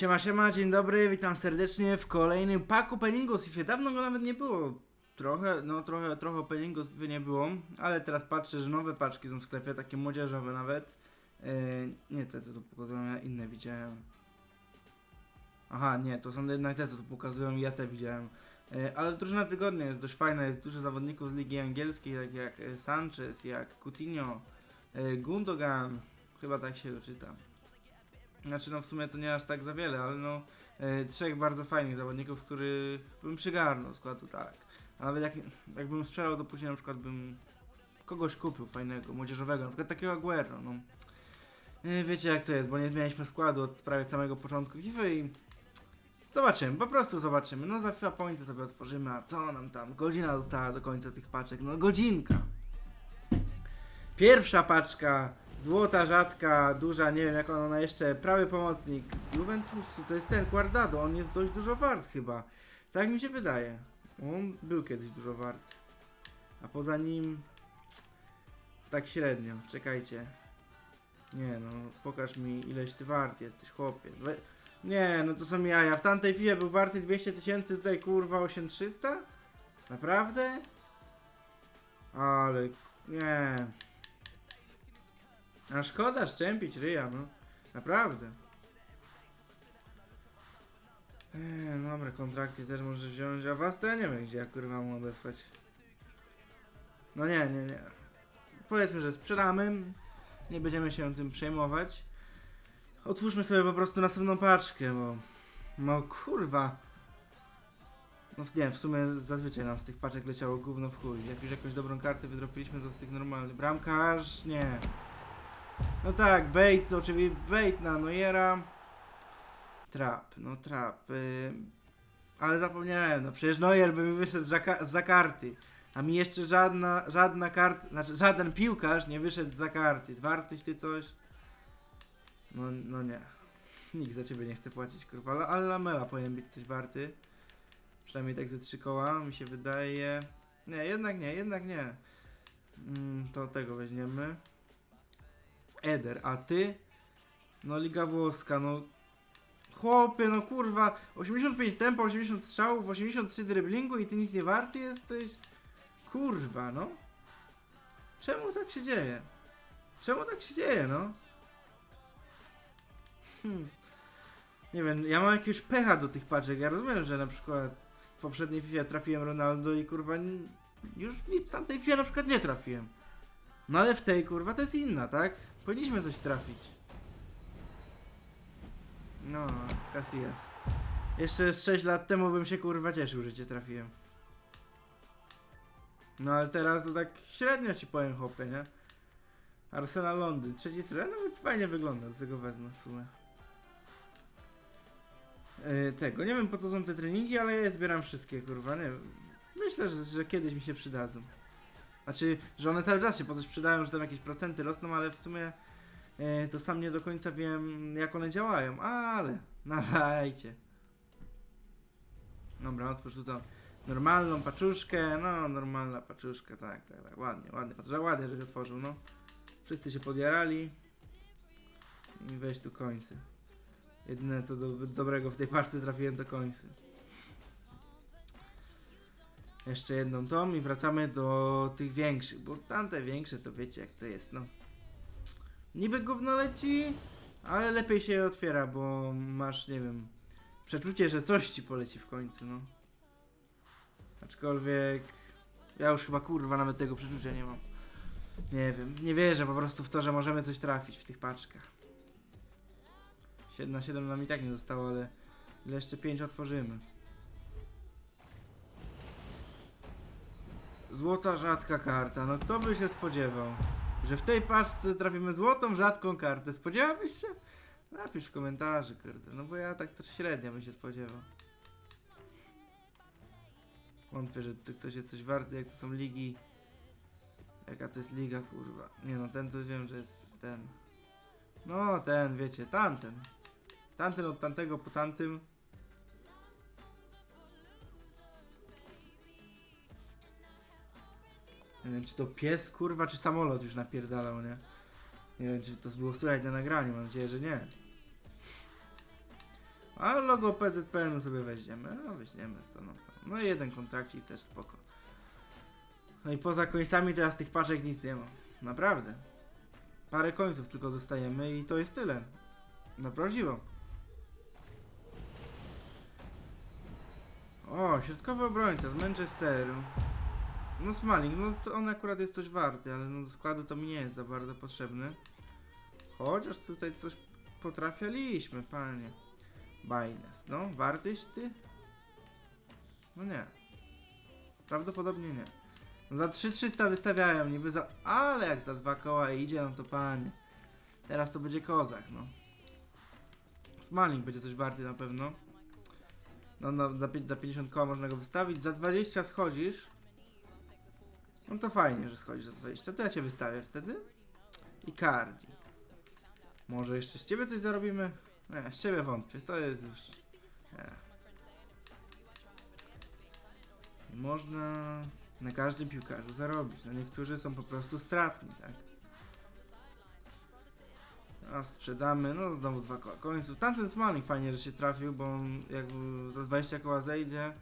Siema, siema, dzień dobry, witam serdecznie w kolejnym paku FIFA. Dawno go nawet nie było. Trochę, no trochę, trochę FIFA nie było, ale teraz patrzę, że nowe paczki są w sklepie, takie młodzieżowe nawet. Yy, nie te, co tu pokazują, ja inne widziałem. Aha, nie, to są jednak te, co tu pokazują ja te widziałem. Yy, ale drużyna tygodnia jest dość fajna, jest dużo zawodników z Ligi Angielskiej, tak jak e, Sanchez, jak Coutinho, yy, Gundogan, chyba tak się go czyta. Znaczy no w sumie to nie aż tak za wiele, ale no e, trzech bardzo fajnych zawodników, których bym przygarnął składu, tak. A nawet jak, jakbym sprzedał, to później na przykład bym kogoś kupił fajnego, młodzieżowego, na przykład takiego Aguero, no. E, wiecie jak to jest, bo nie zmienialiśmy składu od prawie samego początku FIFA i zobaczymy, po prostu zobaczymy. No za FIFA Pointy sobie otworzymy, a co nam tam, godzina została do końca tych paczek, no godzinka. Pierwsza paczka, złota, rzadka, duża, nie wiem jak ona jeszcze, prawy pomocnik z Juventusu, to jest ten Guardado, on jest dość dużo wart chyba. Tak mi się wydaje. On był kiedyś dużo wart. A poza nim tak średnio, czekajcie. Nie no, pokaż mi ileś ty wart jesteś, chłopie. Nie, no to są jaja. W tamtej chwili był warty 200 tysięcy, tutaj kurwa 8300? Naprawdę? Ale nie. A szkoda szczępić ryja, no. Naprawdę. Eee, dobra, kontrakty też możesz wziąć, a was to ja nie wiem, gdzie ja kurwa mam odesłać. No nie, nie, nie. Powiedzmy, że sprzedamy. Nie będziemy się tym przejmować. Otwórzmy sobie po prostu następną paczkę, bo... No kurwa. No nie, w sumie zazwyczaj nam z tych paczek leciało gówno w chuj. Jak już jakąś dobrą kartę wydropiliśmy, to z tych normalnych. Bramkarz? Nie. No tak, bait, oczywiście bait na Neuera. Trap, no trap. y, ale zapomniałem, no przecież Neuer by mi wyszedł za, ka- za karty. A mi jeszcze żadna, żadna karta, znaczy żaden piłkarz nie wyszedł za karty. Wartość ty coś? No, no nie. Nikt za ciebie nie chce płacić, kurwa. Ale, ale Lamela powinien być coś warty. Przynajmniej tak ze trzy koła, mi się wydaje. Nie, jednak nie, jednak nie. Mm, to tego weźmiemy. Eder, a ty? No Liga Włoska, no chłopie, no kurwa, 85 tempa, 80 strzałów, 83 driblingu i ty nic nie warty jesteś? Kurwa, no. Czemu tak się dzieje? Czemu tak się dzieje, no? Hmm. Nie wiem, ja mam jakiegoś pecha do tych paczek, ja rozumiem, że na przykład w poprzedniej FIFA trafiłem Ronaldo i kurwa już nic w tamtej FIFA na przykład nie trafiłem. No ale w tej kurwa to jest inna, tak? Powinniśmy coś trafić. No, Casillas. Jeszcze z 6 lat temu bym się kurwa cieszył, że cię trafiłem. No ale teraz to tak średnio ci powiem chłopie, nie? Arsenal Londyn, trzeci stron, no więc fajnie wygląda, z tego wezmę w sumie. Yy, tego, nie wiem po co są te treningi, ale ja je zbieram wszystkie, kurwa, nie. Myślę, że, że kiedyś mi się przydadzą. Znaczy, że one cały czas się po coś przydają, że tam jakieś procenty rosną, ale w sumie e, to sam nie do końca wiem, jak one działają, ale nalajcie. Dobra, otwórz tu tą normalną paczuszkę, no normalna paczuszka, tak, tak, tak, ładnie, ładnie, że ładnie, żeś otworzył, no. Wszyscy się podjarali i weź tu końcy. Jedyne co do, dobrego w tej paczce trafiłem to końcy. Jeszcze jedną tą i wracamy do tych większych, bo tamte większe to wiecie jak to jest, no. Niby gówno leci, ale lepiej się je otwiera, bo masz, nie wiem, przeczucie, że coś ci poleci w końcu, no. Aczkolwiek ja już chyba kurwa nawet tego przeczucia nie mam. Nie wiem, nie wierzę po prostu w to, że możemy coś trafić w tych paczkach. 7 na 7 nam i tak nie zostało, ale ile jeszcze 5 otworzymy. Złota rzadka karta. No kto by się spodziewał, że w tej paczce trafimy złotą rzadką kartę? Spodziewałbyś się? Napisz w komentarzu, kurde. No bo ja tak to średnio bym się spodziewał. Wątpię, że to ktoś jest coś warty, jak to są ligi. Jaka to jest liga, kurwa. Nie no, ten to wiem, że jest ten. No, ten, wiecie, tamten. Tamten od tamtego po tamtym. Nie wiem, czy to pies, kurwa, czy samolot już napierdalał, nie? Nie wiem, czy to było słychać na nagraniu, mam nadzieję, że nie. A logo PZPN sobie weźmiemy. No weźmiemy, co no. No i jeden kontrakcik też spoko. No i poza końcami teraz tych paczek nic nie ma. Naprawdę. Parę końców tylko dostajemy i to jest tyle. Na prawdziwo. O, środkowy obrońca z Manchesteru. No Smalling, no to on akurat jest coś warty, ale no do składu to mi nie jest za bardzo potrzebny. Chociaż tutaj coś potrafialiśmy, panie. Bajnes, no, wartyś ty? No nie. Prawdopodobnie nie. No za 3300 wystawiają niby za... Ale jak za dwa koła idzie, no to panie. Teraz to będzie kozak, no. Smalling będzie coś warty na pewno. No, no za, za 50 koła można go wystawić. Za 20 schodzisz. No to fajnie, że schodzisz za 20. To ja cię wystawię wtedy. I Cardi. Może jeszcze z ciebie coś zarobimy? Nie, z ciebie wątpię. To jest już... Nie. Można na każdym piłkarzu zarobić. No niektórzy są po prostu stratni, tak? A sprzedamy, no znowu dwa koła końców. Tamten Smalling fajnie, że się trafił, bo on jak za 20 koła zejdzie,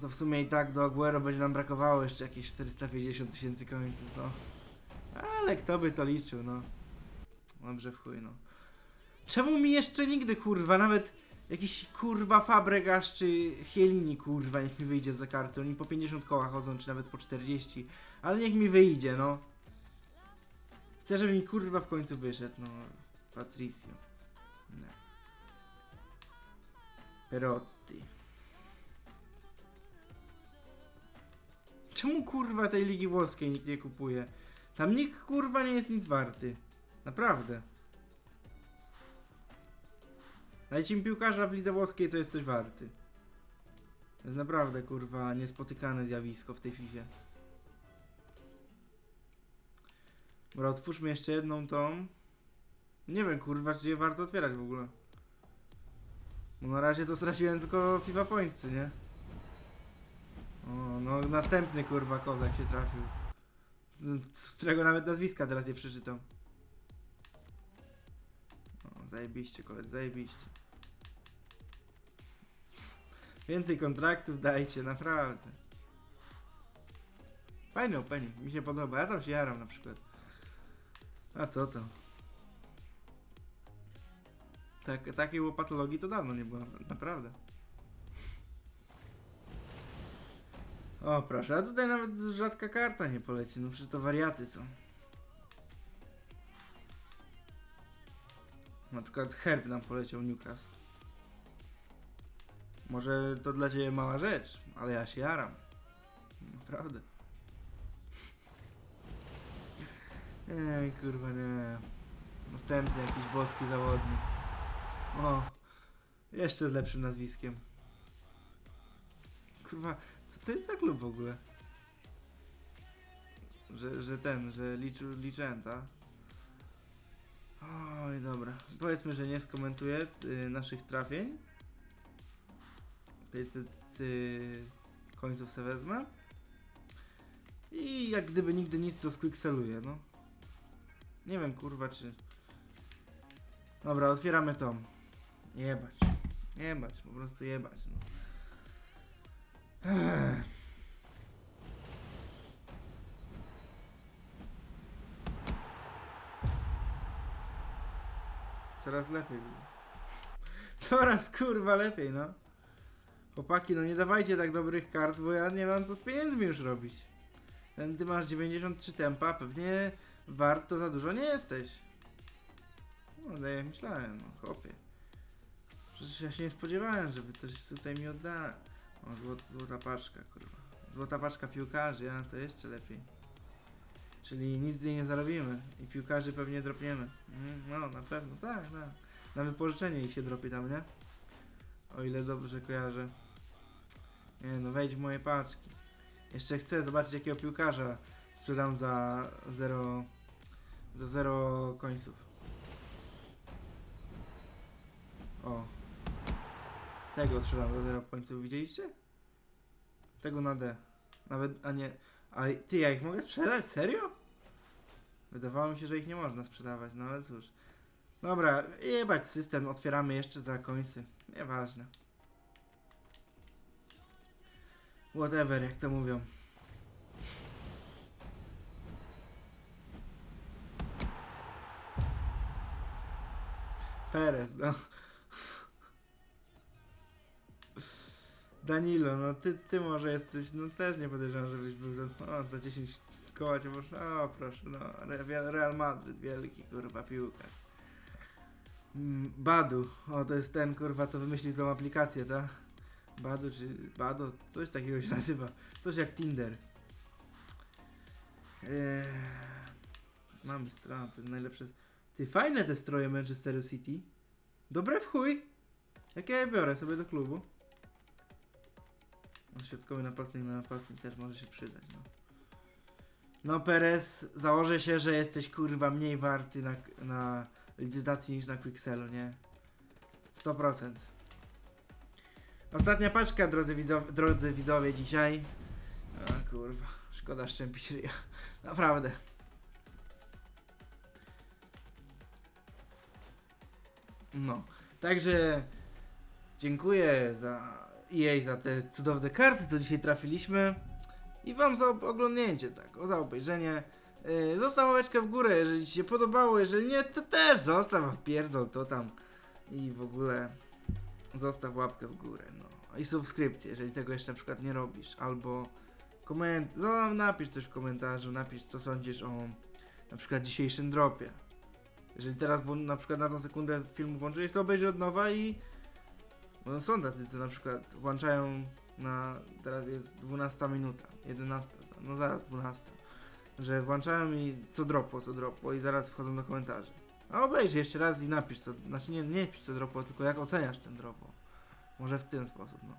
to w sumie i tak do Aguero będzie nam brakowało jeszcze jakieś 450 tysięcy końców, no. Ale kto by to liczył, no. Dobrze w chuj, no. Czemu mi jeszcze nigdy, kurwa, nawet jakiś, kurwa, Fabregas czy Chiellini, kurwa, niech mi wyjdzie za karty. Oni po 50 koła chodzą, czy nawet po 40. Ale niech mi wyjdzie, no. Chcę, żeby mi, kurwa, w końcu wyszedł, no. Patricio. Nie. Perotti. Czemu, kurwa, tej Ligi Włoskiej nikt nie kupuje? Tam nikt, kurwa, nie jest nic warty. Naprawdę. Dajcie mi piłkarza w lidze włoskiej, co jest coś warty. To jest naprawdę, kurwa, niespotykane zjawisko w tej FIFA. Dobra, otwórzmy jeszcze jedną tą. Nie wiem, kurwa, czy je warto otwierać w ogóle. Bo na razie to straciłem tylko FIFA Points, nie? No następny, kurwa, kozak się trafił. Z którego nawet nazwiska teraz nie przeczytam. O, zajebiście, koledzy, zajebiście. Więcej kontraktów dajcie, naprawdę. Fajny opening, mi się podoba. Ja tam się jaram na przykład. A co to? Tak, takiej łopatologii to dawno nie było, naprawdę. O proszę, a tutaj nawet rzadka karta nie poleci, no przecież to wariaty są. Na przykład herb nam poleciał Newcastle. Może to dla ciebie mała rzecz, ale ja się jaram. Naprawdę. Ej, kurwa nie. Następny jakiś boski zawodnik. O, jeszcze z lepszym nazwiskiem. Kurwa, co to jest za klub w ogóle? Że, że ten, że liczy, liczęta. Oj, dobra. Powiedzmy, że nie skomentuję y, naszych trafień. 500 y, końców se wezmę. I jak gdyby nigdy nic, to squickseluję, no. Nie wiem, kurwa, czy... Dobra, otwieramy tą. Jebać. Jebać, po prostu jebać, no. Coraz lepiej widzę. Coraz kurwa lepiej, no. Chłopaki, no nie dawajcie tak dobrych kart, bo ja nie mam co z pieniędzmi już robić. Ten ty masz 93 tempa, pewnie warto za dużo nie jesteś. No, tak jak myślałem, no chłopie. Przecież ja się nie spodziewałem, żeby coś tutaj mi oddać. O, złot, złota paczka, kurwa. Złota paczka piłkarzy, a to jeszcze lepiej. Czyli nic z niej nie zarobimy i piłkarzy pewnie dropniemy. Mm, no, na pewno, tak, tak. Na wypożyczenie ich się dropie tam, nie? O ile dobrze kojarzę. Nie no, wejdź w moje paczki. Jeszcze chcę zobaczyć jakiego piłkarza sprzedam za 0 za 0 końców. O. Tego sprzedam za 0 końców, widzieliście? Tego na D. Nawet, a nie. A ty, ja ich mogę sprzedać? Serio? Wydawało mi się, że ich nie można sprzedawać, no ale cóż. Dobra, jebać system, otwieramy jeszcze za końcy. Nieważne. Whatever, jak to mówią. Perez, no. Danilo, no ty, ty może jesteś, no też nie podejrzewam, żebyś był za, za 10 koła cię można, o proszę, no, Re- Real Madryt, wielki, kurwa, piłka. Mm, Badu, o to jest ten, kurwa, co wymyślił tą aplikację, tak? Badu, czy Bado, coś takiego się nazywa, coś jak Tinder. Eee, mamy stronę, to jest najlepsze. Ty, fajne te stroje Manchesteru City. Dobre w chuj. Jak ja biorę sobie do klubu. Środkowy napastnik na napastnik też może się przydać, no. No Perez, założę się, że jesteś kurwa mniej warty na, na licytacji niż na Quixelu, nie? 100%. Ostatnia paczka, drodzy, widzowie, drodzy widzowie, dzisiaj. A kurwa, szkoda szczępić ryja. Naprawdę. No, także dziękuję za EA za te cudowne karty, co dzisiaj trafiliśmy. I wam za oglądnięcie, tak, o za obejrzenie. Yy, zostaw łapeczkę w górę, jeżeli ci się podobało, jeżeli nie, to też zostaw, a wpierdol to tam. I w ogóle zostaw łapkę w górę, no. I subskrypcję, jeżeli tego jeszcze na przykład nie robisz. Albo koment... No, napisz coś w komentarzu, napisz co sądzisz o na przykład dzisiejszym dropie. Jeżeli teraz na przykład na tą sekundę filmu włączyłeś, to obejrzyj od nowa i... Bo są tacy, co na przykład włączają na... Teraz jest 12 minuta, 11, no zaraz 12. Że włączają i co dropło, co dropło i zaraz wchodzą do komentarzy. A obejrzyj jeszcze raz i napisz co, znaczy nie, nie pisz co dropło, tylko jak oceniasz ten dropło. Może w ten sposób, no.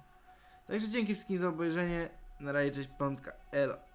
Także dzięki wszystkim za obejrzenie. Na razie, cześć, piątka, elo.